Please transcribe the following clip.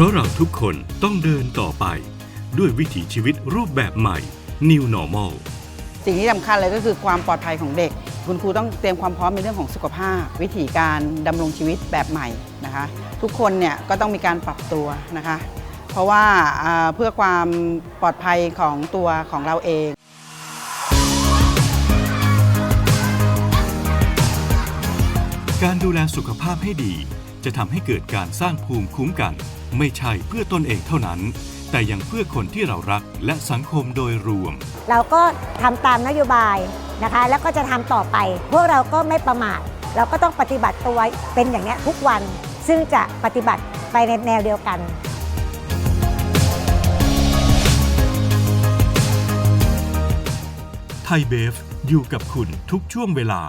ราะเราทุกคนต้องเดินต่อไป ด้วยวิถีชีวิตรูปแบบใหม่ New Normal สิ่งที่สำคัญเลยก็คือความปลอดภัยของเด็ก คุณครูต้องเตรียมความพร้อมในเรื่องของสุขภาพ วิถีการดำรงชีวิตแบบใหม่นะคะ ทุกคนเนี่ยก็ต้องมีการปรับตัวนะคะ เพราะว่าอ่าเพื่อความปลอดภัยของตัวของเราเองการดูแลสุขภาพให้ดี จะทำให้เกิดการสร้างภูมิคุ้มกัน ไม่ใช่เพื่อตนเองเท่านั้น แต่ยังเพื่อคนที่เรารักและสังคมโดยรวม เราก็ทำตามนโยบายนะคะ แล้วก็จะทำต่อไป พวกเราก็ไม่ประมาทเราก็ต้องปฏิบัติตัวเป็นอย่างนี้ยทุกวัน ซึ่งจะปฏิบัติไปในแนวเดียวกันไทยเบฟอยู่กับคุณทุกช่วงเวลา